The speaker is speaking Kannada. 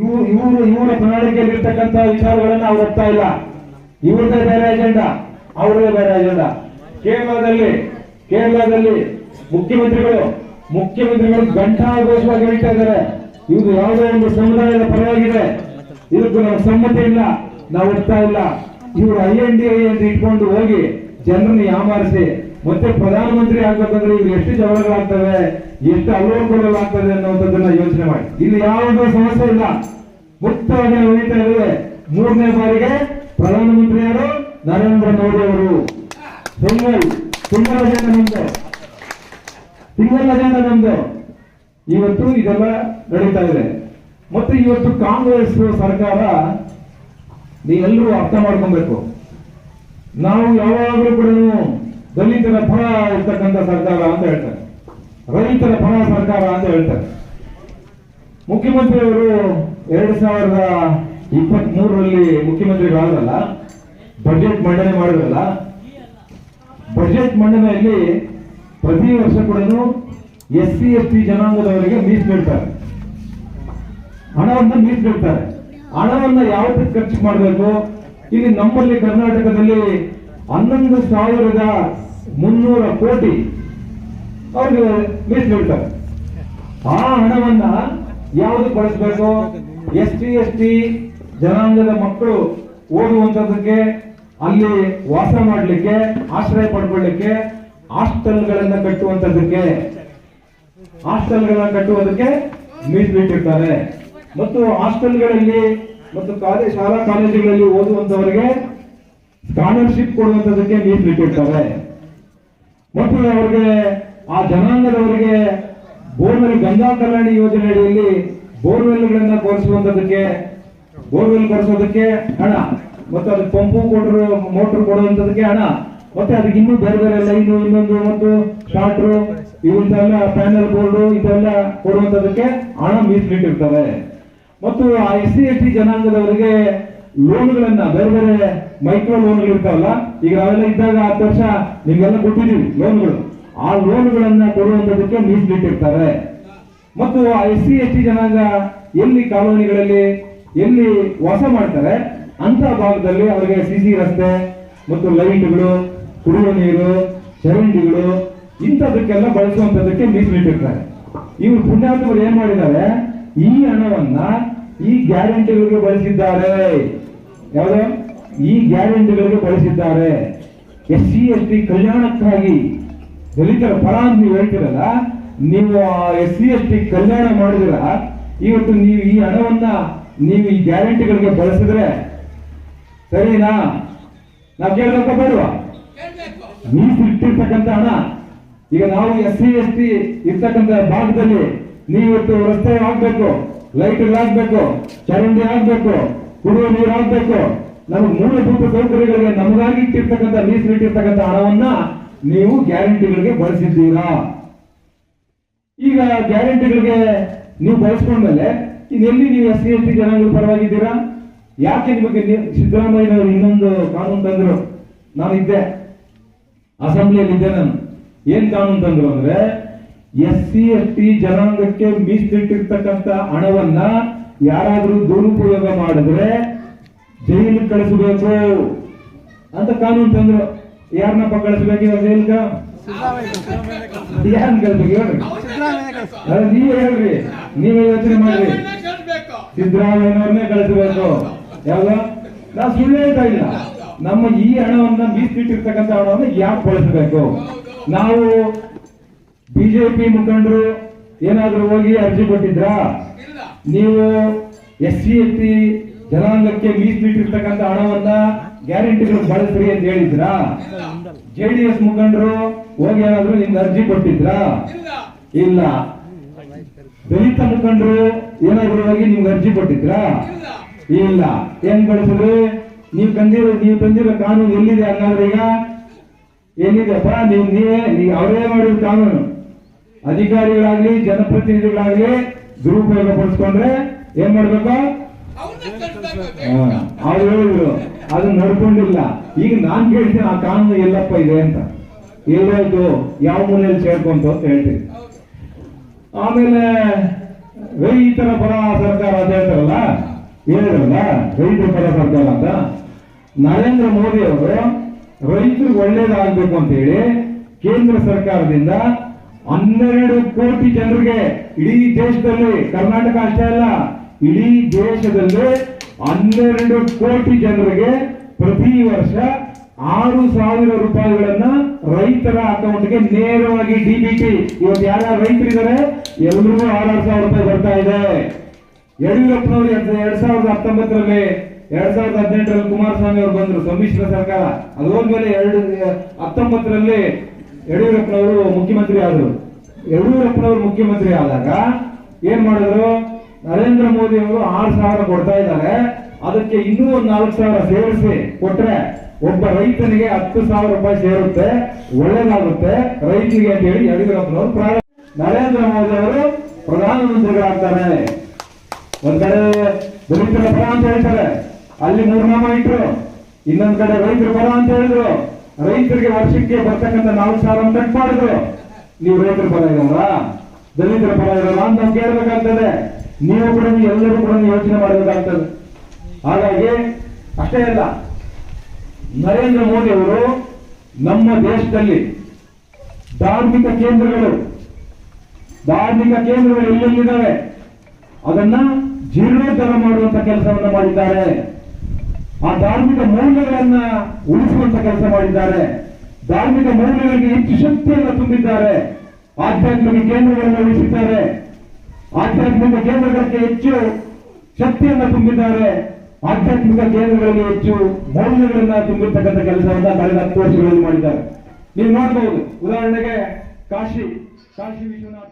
ಇವು ಇವರು ಇವರ ಪ್ರಣಾಳಿಕೆಯಲ್ಲಿ ಇರ್ತಕ್ಕಂತ ವಿಚಾರಗಳನ್ನ ಅವ್ರು ಒಪ್ತಾ ಇಲ್ಲ. ಇವ್ರದೇ ಬೇರೆ ಅಜೆಂಡಾ ಅವ್ರದೇ ಬೇರೆ ಅಜೆಂಡಾ ಕೇರಳದಲ್ಲಿ ಕೇರಳದಲ್ಲಿ ಮುಖ್ಯಮಂತ್ರಿಗಳು ಮುಖ್ಯಮಂತ್ರಿಗಳು ಘಂಟಾಘೋಷವಾಗಿ ಹೇಳ್ತಾ ಇದ್ದಾರೆ. ಇದು ಯಾವುದೇ ಒಂದು ಸಮುದಾಯದ ಪರವಾಗಿದೆ. ಇದಕ್ಕೂ ನಾವು ಸಮ್ಮತಿ ಇಲ್ಲ. ನಾವು ಒಪ್ತಾ ಇಲ್ಲ. ಇವರು ಐ ಎನ್ ಡಿ ಐ ಅಂತ ಇಟ್ಕೊಂಡು ಹೋಗಿ ಜನರನ್ನು ಯಾಮಾರಿಸಿ, ಮತ್ತೆ ಪ್ರಧಾನಮಂತ್ರಿ ಆಗ್ಬೇಕಂದ್ರೆ ಇವ್ರು ಎಷ್ಟು ಜಗಳಗಳಾಗ್ತವೆ? ಎಷ್ಟು ಅವಲೋಕನಗಳಾಗ್ತದೆ ಅನ್ನುವಂಥದ್ದನ್ನ ಯೋಚನೆ ಮಾಡಿ. ಇಲ್ಲಿ ಯಾವುದೇ ಸಮಸ್ಯೆ ಇಲ್ಲ. ಮುಕ್ತವಾಗಿ ನಡೀತಾ ಇದ್ದೇವೆ. ಮೂರನೇ ಬಾರಿಗೆ ಪ್ರಧಾನಮಂತ್ರಿ ಯಾರು ನರೇಂದ್ರ ಮೋದಿ ಅವರು. ಸಿಂಗಲ್ ತಿಂಗಳ ಜನ ನಮ್ದು. ತಿಂಗಳ ಜನ ಇವತ್ತು ಇದೆಲ್ಲ ನಡೀತಾ ಇದೆ. ಮತ್ತೆ ಇವತ್ತು ಕಾಂಗ್ರೆಸ್ ಸರ್ಕಾರ ನೀವೆಲ್ಲರೂ ಅರ್ಥ ಮಾಡ್ಕೊಬೇಕು. ನಾವು ಯಾವಾಗಲೂ ಕೂಡ ದಲಿತರ ಪರ ಇರ್ತಕ್ಕಂಥ ಸರ್ಕಾರ ಅಂತ ಹೇಳ್ತಾರೆ. ರೈತರ ಪರ ಸರ್ಕಾರ ಅಂತ ಹೇಳ್ತಾರೆ. ಮುಖ್ಯಮಂತ್ರಿಯವರು ಎರಡ್ ಸಾವಿರದ ಇಪ್ಪತ್ತ್ ಮೂರರಲ್ಲಿ ಮುಖ್ಯಮಂತ್ರಿಗಳಾದ್ರಲ್ಲ ಬಜೆಟ್ ಮಂಡನೆ ಮಾಡಿದ್ರಲ್ಲ ಬಜೆಟ್ ಮಂಡನೆಯಲ್ಲಿ ಪ್ರತಿ ವರ್ಷ ಕೂಡ ಎಸ್ ಸಿ, ಎಸ್ ಟಿ ಜನಾಂಗದವರಿಗೆ ಮೀಸಲಿಡ್ತಾರೆ ಹಣವನ್ನ ಮೀಸಲಿಡ್ತಾರೆ ಹಣವನ್ನು ಯಾವತ್ತಕ್ಕೆ ಖರ್ಚು ಮಾಡಬೇಕು? ಇಲ್ಲಿ ನಮ್ಮಲ್ಲಿ ಕರ್ನಾಟಕದಲ್ಲಿ ಹನ್ನೊಂದು ಸಾವಿರದ ಮುನ್ನೂರ ಕೋಟಿ ಅವ್ರಿಗೆ ಮೀಸಲಿಡ್ತಾರೆ ಆ ಹಣವನ್ನ ಯಾವ್ದಕ್ಕೆ ಬಳಸಬೇಕು ಎಸ್ ಟಿ ಎಸ್ ಟಿ ಜನಾಂಗದ ಮಕ್ಕಳು ಓದುವಂತದಕ್ಕೆ ಅಲ್ಲಿ ವಾಸ ಮಾಡಲಿಕ್ಕೆ, ಆಶ್ರಯ ಪಡ್ಕೊಳ್ಳಿಕ್ಕೆ, ಹಾಸ್ಟೆಲ್ಗಳನ್ನ ಕಟ್ಟುವಂತದಕ್ಕೆ ಹಾಸ್ಟೆಲ್ಗಳನ್ನ ಕಟ್ಟುವುದಕ್ಕೆ ಮೀಸಲಿಟ್ಟಿರ್ತಾರೆ ಮತ್ತು ಹಾಸ್ಟೆಲ್ಗಳಲ್ಲಿ ಮತ್ತು ಕಾಲೇಜ್ ಶಾಲಾ ಕಾಲೇಜುಗಳಲ್ಲಿ ಓದುವಂತವರಿಗೆ ಸ್ಕಾಲರ್ಶಿಪ್ ಕೊಡುವಂತದಕ್ಕೆ ಮೀಸಲಿಟ್ಟಿರ್ತಾರೆ ಮತ್ತು ಅವರಿಗೆ ಆ ಜನಾಂಗದವರಿಗೆ ಬೋರ್ವೆಲ್ ಗಂಗಾ ಕಲ್ಯಾಣಿ ಯೋಜನೆ ಅಡಿಯಲ್ಲಿ ಬೋರ್ವೆಲ್ಗಳನ್ನ ಕೊರೆಸುವಂತದಕ್ಕೆ ಬೋರ್ವೆಲ್ ಕೊರೆಸೋದಕ್ಕೆ ಹಣ, ಮತ್ತು ಅದಕ್ಕೆ ಪಂಪು ಕೊಟ್ಟರು ಮೋಟರ್ ಕೊಡುವಂತದಕ್ಕೆ ಹಣ, ಮತ್ತೆ ಅದಕ್ಕೆ ಇನ್ನೂ ಬೇರೆ ಬೇರೆ ಲೈನು, ಇನ್ನೊಂದು ಮತ್ತು ಶಾರ್ಟ್ರು ಇವಂತೆಲ್ಲ ಪ್ಯಾನಲ್ ಬೋರ್ಡು, ಇದೆಲ್ಲ ಕೊಡುವಂತದಕ್ಕೆ ಹಣ ಮೀಸಲಿಟ್ಟಿರ್ತವೆ. ಮತ್ತು ಆ ಎಸ್ ಸಿ ಎಸ್ ಟಿ ಜನಾಂಗದವರಿಗೆ ಲೋನ್ಗಳನ್ನ, ಬೇರೆ ಬೇರೆ ಮೈಕ್ರೋ ಲೋನ್ಗಳು ಇರ್ತಾವಲ್ಲ ಈಗ ನಾವೆಲ್ಲ ಇದ್ದಾಗ ಹತ್ತು ವರ್ಷ ನಿಮ್ಗೆಲ್ಲ ಕೊಟ್ಟಿದ್ದೀವಿ ಲೋನ್ಗಳು. ಆ ಲೋನ್ಗಳನ್ನ ಕೊಡುವಂತದಕ್ಕೆ ಮೀಸಲಿಟ್ಟಿರ್ತಾರೆ ಮತ್ತು ಆ ಎಸ್ ಸಿ ಎಸ್ ಟಿ ಜನಾಂಗ ಎಲ್ಲಿ ಕಾಲೋನಿಗಳಲ್ಲಿ, ಎಲ್ಲಿ ವಾಸ ಮಾಡ್ತಾರೆ ಅಂತ ಭಾಗದಲ್ಲಿ ಅವರಿಗೆ ಸಿಸಿ ರಸ್ತೆ ಮತ್ತು ಲೈಟ್ಗಳು ಕುಡಿಯುವ ನೀರು, ಚರಂಡಿಗಳು ಇಂಥದಕ್ಕೆಲ್ಲ ಬಳಸುವಂತದಕ್ಕೆ ಮೀಸಲಿಟ್ಟಿರ್ತಾರೆ ಇವರು ಪುಣ್ಯಾತ್ಮರು ಏನ್ ಮಾಡಿದ್ದಾರೆ? ಈ ಹಣವನ್ನ ಈ ಗ್ಯಾರಂಟಿಗಳಿಗೆ ಬಳಸಿದ್ದಾರೆ. ಯಾವ್ದು? ಈ ಗ್ಯಾರಂಟಿಗಳಿಗೆ ಬಳಸಿದ್ದಾರೆ. ಎಸ್ ಸಿ ಎಸ್ ಟಿ ಕಲ್ಯಾಣಕ್ಕಾಗಿ ದಲಿತರ ಪರ ಅಂತ ನೀವು ಹೇಳ್ತೀರಲ್ಲ, ನೀವು ಎಸ್ ಸಿ ಎಸ್ ಟಿ ಕಲ್ಯಾಣ ಮಾಡಿದ್ರ, ಇವತ್ತು ನೀವು ಈ ಹಣವನ್ನ ನೀವು ಈ ಗ್ಯಾರಂಟಿಗಳಿಗೆ ಬಳಸಿದ್ರೆ ಸರಿನಾ? ನಾವು ಕೇಳಬೇಕ ಬೇಡವಾ? ಮೀಸಲಿಟ್ಟಿರ್ತಕ್ಕಂಥ ಹಣ, ಈಗ ನಾವು ಎಸ್ ಸಿ ಎಸ್ ಟಿ ಇರ್ತಕ್ಕಂಥ ಭಾಗದಲ್ಲಿ ನೀವತ್ತು ರಸ್ತೆ ಆಗ್ಬೇಕು ಲೈಟ್ ಆಗ್ಬೇಕು ಚರಂಡಿ ಆಗ್ಬೇಕು ಕುಡಿಯುವ ನೀರು ಆಗ್ಬೇಕು ನಮಗೆ ಮೂಲಭೂತ ಸೌಕರ್ಯಗಳಿಗೆ ನಮಗಾಗಿ ಇಟ್ಟಿರ್ತಕ್ಕಂಥ, ಮೀಸಲಿಟ್ಟಿರ್ತಕ್ಕಂಥ ಹಣವನ್ನ ನೀವು ಗ್ಯಾರಂಟಿಗಳಿಗೆ ಬಳಸಿದ್ದೀರಾ? ಈಗ ಗ್ಯಾರಂಟಿಗಳಿಗೆ ನೀವು ಬಳಸ್ಕೊಂಡ್ಮೇಲೆ ಇನ್ನೆಲ್ಲಿ ನೀವು ಎಸ್ ಸಿ ಎಸ್ ಟಿ ಜನಾಂಗದ ಪರವಾಗಿದ್ದೀರಾ? ಯಾಕೆ ನಿಮಗೆ ನೀವು- ಸಿದ್ದರಾಮಯ್ಯನವರು ಇನ್ನೊಂದು ಕಾನೂನು ತಂದ್ರು? ನಾನು ಇದ್ದೆ. ಅಸೆಂಬ್ಲಿಯಲ್ಲಿ ಇದ್ದೆ ನಾನು. ಏನ್ ಕಾನೂನು ತಂದ್ರು ಅಂದ್ರೆ ಎಸ್ ಸಿ ಎಸ್ ಟಿ ಜನಾಂಗಕ್ಕೆ ಮೀಸಲಿಟ್ಟಿರ್ತಕ್ಕಂಥ ಹಣವನ್ನ ಯಾರಾದರೂ ದುರುಪಯೋಗ ಮಾಡಿದ್ರೆ ಜೈಲಿಗೆ ಕಳಿಸಬೇಕು ಅಂತ ಕಾನೂನು ತಂದ್ರು. ಯಾರನ್ನಪ್ಪ ಕಳಿಸ್ಬೇಕು ಇವಾಗ ಜೈಲ್ಗ ಯಾರನ್ನ ಕಳಿಸ್ಬೇಕು ಹೇಳ್ರಿ ನೀವೇ ಹೇಳ್ರಿ. ನೀವೇ ಯೋಚನೆ ಮಾಡ್ರಿ. ಸಿದ್ದರಾಮಯ್ಯನವ್ರನ್ನೇ ಕಳಿಸಬೇಕು. ಯಾವ್ದು ನಾ ಸುಳ್ಳು ಹೇಳ್ತಾ ಇಲ್ಲ. ನಮ್ಮ ಈ ಹಣವನ್ನ ಮೀಸಲಿಟ್ಟಿರ್ತಕ್ಕಂಥ ಹಣವನ್ನ ಯಾಕೆ ಬಳಸಬೇಕು ನಾವು ಬಿಜೆಪಿ ಮುಖಂಡರು ಏನಾದ್ರೂ ಹೋಗಿ ಅರ್ಜಿ ಕೊಟ್ಟಿದ್ರಾ? ನೀವು ಎಸ್ ಸಿ ಎಸ್ ಟಿ ಜನಾಂಗಕ್ಕೆ ಮೀಸಲಿಟ್ಟಿರ್ತಕ್ಕಂಥ ಹಣವನ್ನ ಗ್ಯಾರಂಟಿಗಳು ಬಳಸ್ರಿ ಅಂತ ಹೇಳಿದ್ರಾ? ಜೆಡಿಎಸ್ ಮುಖಂಡರು ಹೋಗಿ ಏನಾದ್ರು ನಿಮ್ಗೆ ಅರ್ಜಿ ಕೊಟ್ಟಿದ್ರಾ? ಇಲ್ಲ. ದಲಿತ ಮುಖಂಡರು ಏನಾದ್ರು ಹೋಗಿ ನಿಮ್ಗೆ ಅರ್ಜಿ ಕೊಟ್ಟಿದ್ರಾ? ಇಲ್ಲ. ಏನ್ ಬಳಸಿದ್ರಿ ನೀವು ತಂದಿರೋ ನೀವು ತಂದಿರೋ ಕಾನೂನು ಎಲ್ಲಿದೆ ಅನ್ನೋದ್ರ ಈಗ? ನೀವು ನೀವೇ ನೀವು ಅವರೇ ಮಾಡಿರೋ ಕಾನೂನು. ಅಧಿಕಾರಿಗಳಾಗ್ಲಿ ಜನಪ್ರತಿನಿಧಿಗಳಾಗ್ಲಿ ದುರುಪಯೋಗ ಪಡಿಸ್ಕೊಂಡ್ರೆ ಏನ್ ಮಾಡ್ಬೇಕು? ಅವ್ರು ಹೇಳಿದ್ರು. ಅದನ್ನ ನೋಡ್ಕೊಂಡಿಲ್ಲ. ಈಗ ನಾನ್ ಕೇಳ್ತೀನಿ ಆ ಕಾನೂನು ಎಲ್ಲಪ್ಪ ಇದೆ ಅಂತ. ಎಲ್ಲೋಯ್ತು, ಯಾವ ಮೂಲೆಯಲ್ಲಿ ಸೇರ್ಕೊಂತು ಅಂತ ಹೇಳ್ತೀನಿ. ಆಮೇಲೆ, ರೈತರ ಪರ ಸರ್ಕಾರ ಅಂತ ಹೇಳ್ತಾರಲ್ಲ, ಹೇಳಿದ್ರಲ್ಲ, ರೈತರ ಪರ ಸರ್ಕಾರ ಅಂತ. ನರೇಂದ್ರ ಮೋದಿ ಅವರು ರೈತರಿಗೆ ಒಳ್ಳೇದಾಗಬೇಕು ಅಂತ ಹೇಳಿ, ಕೇಂದ್ರ ಸರ್ಕಾರದಿಂದ ಹನ್ನೆರಡು ಕೋಟಿ ಜನರಿಗೆ, ಇಡೀ ದೇಶದಲ್ಲಿ, ಕರ್ನಾಟಕ ಅಷ್ಟೇ ಅಲ್ಲ, ಇಡೀ ದೇಶದಲ್ಲಿ ಹನ್ನೆರಡು ಕೋಟಿ ಜನರಿಗೆ ಪ್ರತಿ ವರ್ಷ ಆರು ಸಾವಿರ ರೂಪಾಯಿಗಳನ್ನ ರೈತರ ಅಕೌಂಟ್ಗೆ ನೇರವಾಗಿ ಡಿಬಿಟಿ ಇವತ್ತು ಯಾರ್ಯಾರು ರೈತರಿದ್ದಾರೆ? ಎಲ್ರಿಗೂ ಆರಾರು ಸಾವಿರ ರೂಪಾಯಿ ಬರ್ತಾ ಇದೆ. ಯಡಿಯೂರಪ್ಪನವರು ಎರಡ್ ಸಾವಿರದ ಹತ್ತೊಂಬತ್ತರಲ್ಲಿ, ಎರಡ್ ಸಾವಿರದ ಹದಿನೆಂಟರಲ್ಲಿ ಕುಮಾರಸ್ವಾಮಿ ಅವರು ಬಂದ್ರು, ಸಮ್ಮಿಶ್ರ ಸರ್ಕಾರ. ಅದು ಹೋದ್ಮೇಲೆ ಎರಡು, ಹತ್ತೊಂಬತ್ತರಲ್ಲಿ ಯಡಿಯೂರಪ್ಪನವರು ಮುಖ್ಯಮಂತ್ರಿ ಆದರು. ಯಡಿಯೂರಪ್ಪನವರು ಮುಖ್ಯಮಂತ್ರಿ ಆದಾಗ ಏನ್ ಮಾಡಿದ್ರು? ನರೇಂದ್ರ ಮೋದಿ ಅವರು ಆರು ಸಾವಿರ ಕೊಡ್ತಾ ಇದ್ದಾರೆ. ಅದಕ್ಕೆ ಇನ್ನೂ ಒಂದು ನಾಲ್ಕು ಸಾವಿರ ಸೇರಿಸಿ ಕೊಟ್ರೆ ಒಬ್ಬ ರೈತನಿಗೆ ಹತ್ತು ಸಾವಿರ ರೂಪಾಯಿ ಸೇರುತ್ತೆ. ಒಳ್ಳೇದಾಗುತ್ತೆ. ರೈತರಿಗೆ ಅಂತ ಹೇಳಿ ಯಡಿಯೂರಪ್ಪನವರು ಪ್ರಾರಂಭ ನರೇಂದ್ರ ಮೋದಿ ಅವರು ಪ್ರಧಾನಮಂತ್ರಿಗಳಾಗ್ತಾರೆ. ಒಂದ್ ಕಡೆ ದಲಿತರ ಪರ ಅಂತ ಹೇಳ್ತಾರೆ. ಅಲ್ಲಿ ಮೂರ್ನಾಮ ಇಟ್ರು. ಇನ್ನೊಂದ್ ಕಡೆ ರೈತರ ಪರ ಅಂತ ಹೇಳಿದ್ರು. ರೈತರಿಗೆ ವರ್ಷಕ್ಕೆ ಬರ್ತಕ್ಕಂಥ ನಾಲ್ಕು ಸಾವಿರ ಕಟ್ ಮಾಡಿದ್ರು ನೀವು ರೈತರ ಪರ ಇರಲ್ಲ. ದಲಿತರ ಪರ ಇರಲ್ಲ ಅಂತ ಕೇಳಬೇಕಾಗ್ತದೆ. ನೀವು ಕೂಡ ಎಲ್ಲರೂ ಕೂಡ ಯೋಚನೆ ಮಾಡಬೇಕಾಗ್ತದೆ. ಹಾಗಾಗಿ ಅಷ್ಟೇ ಅಲ್ಲ, ನರೇಂದ್ರ ಮೋದಿ ಅವರು ನಮ್ಮ ದೇಶದಲ್ಲಿ ಧಾರ್ಮಿಕ ಕೇಂದ್ರಗಳು ಧಾರ್ಮಿಕ ಕೇಂದ್ರಗಳು ಎಲ್ಲೆಲ್ಲಿದ್ದಾವೆ? ಅದನ್ನ ಜೀರ್ಣೋದ್ಧಾರ ಮಾಡುವಂತ ಕೆಲಸವನ್ನ ಮಾಡಿದ್ದಾರೆ. ಆ ಧಾರ್ಮಿಕ ಮೌಲ್ಯಗಳನ್ನ ಉಳಿಸುವಂತ ಕೆಲಸ ಮಾಡಿದ್ದಾರೆ. ಧಾರ್ಮಿಕ ಮೌಲ್ಯಗಳಿಗೆ ಹೆಚ್ಚು ಶಕ್ತಿಯನ್ನು ತುಂಬಿದ್ದಾರೆ. ಆಧ್ಯಾತ್ಮಿಕ ಕೇಂದ್ರಗಳನ್ನು ಉಳಿಸಿದ್ದಾರೆ. ಆಧ್ಯಾತ್ಮಿಕ ಕೇಂದ್ರಗಳಿಗೆ ಹೆಚ್ಚು ಶಕ್ತಿಯನ್ನು ತುಂಬಿದ್ದಾರೆ. ಆಧ್ಯಾತ್ಮಿಕ ಕೇಂದ್ರಗಳಲ್ಲಿ ಹೆಚ್ಚು ಮೌಲ್ಯಗಳನ್ನ ತುಂಬಿರ್ತಕ್ಕಂಥ ಕೆಲಸವನ್ನ ಕಳೆದ ಹತ್ತು ವರ್ಷಗಳಲ್ಲಿ ಮಾಡಿದ್ದಾರೆ. ನೀವು ನೋಡಬಹುದು ಉದಾಹರಣೆಗೆ ಕಾಶಿ ಕಾಶಿ ವಿಶ್ವನಾಥ